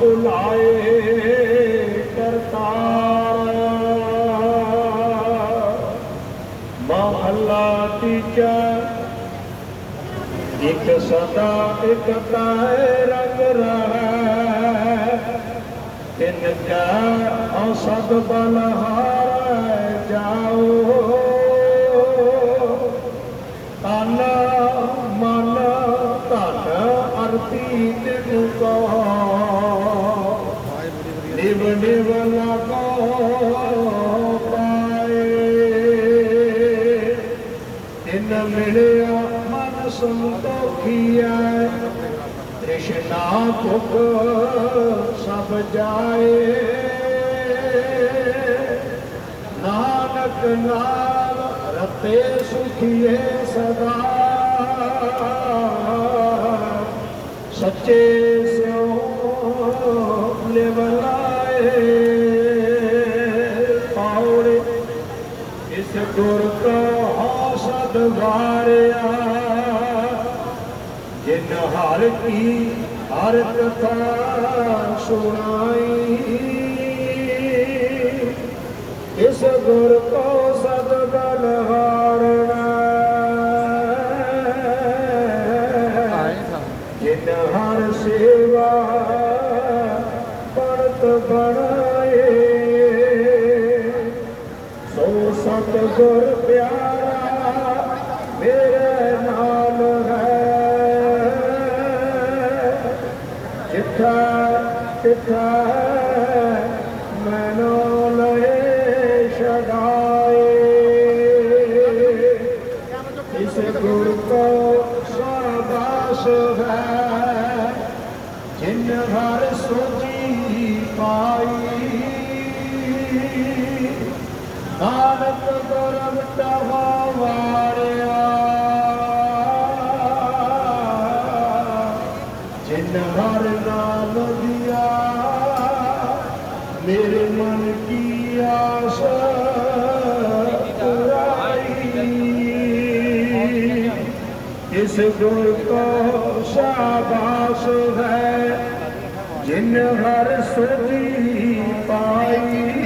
ਭੁਲਾਏ ਕਰਤਾਰ ਮਹੱਲਾ ਤੀਜਾ ਇਕ ਸਦਾ ਇਕ ਤਾਏ ਰੰਗ ਰਹਾ ਤਿਨ ਕਾ ਔਸਤ ਬਲਹਾਰ ਜਾਓ ਤਨ ਮਨ ਧਨ ਅਰਪੀ ਤਿਨ ਕੋ ਨਿਵ ਨਿਵ ਲਗੋ ਪਾਏ। ਤਿਨ ਮਿਲਿਆ ਮਨ ਸੰਤੋਖੀਐ। ਤ੍ਰਿਸ਼ਨਾ ਭੁਖ ਸਭ ਜਾਏ। ਨਾਨਕ ਨਾਮ ਰਤੇ ਸੁਖੀਏ ਸਦਾ। ਸੱਚੇ ਗੁਰ ਕੋ ਹੌਸਦ ਵਾਰਿਆ ਜਿਨ ਹਰ ਕੀ ਹਰ ਕਥਾ ਸੁਣਾਈ। ਇਸ ਗੁਰ ਕੋ ਸਦ ਬਲ ਹਾਰਣਾ ਜਿਨ ਹਰ ਸੇਵਾ ਪਰਤ ਬਣਾਏ। ਗੁਰ ਪਿਆਰਾ ਮੇਰੇ ਨਾਲ ਹੈ। ਜਿੱਥਾ ਜਿੱਥਾ ਮੈਨੋ ਲਏ ਛਡਾਏ ਇਸ ਗੁਰ ਕੋ ਸਾਬਾਸ ਹੈ, ਜਿਨ ਹਰ ਸੋਜੀ ਪਾਈ ਨਾਨਕ ਗੁਰਮ ਤਵਾ ਵਾਰਿਆ ਜਿਨ ਹਰ ਨਾਮ ਦਿਆ ਮੇਰੇ ਮਨ ਕੀ ਆਸ ਇਸ ਗੁਰ ਕੋ ਸ਼ਾਬਾਸ਼ ਹੈ ਜਿਨ ਹਰ ਸੁਜੀ ਪਾਈ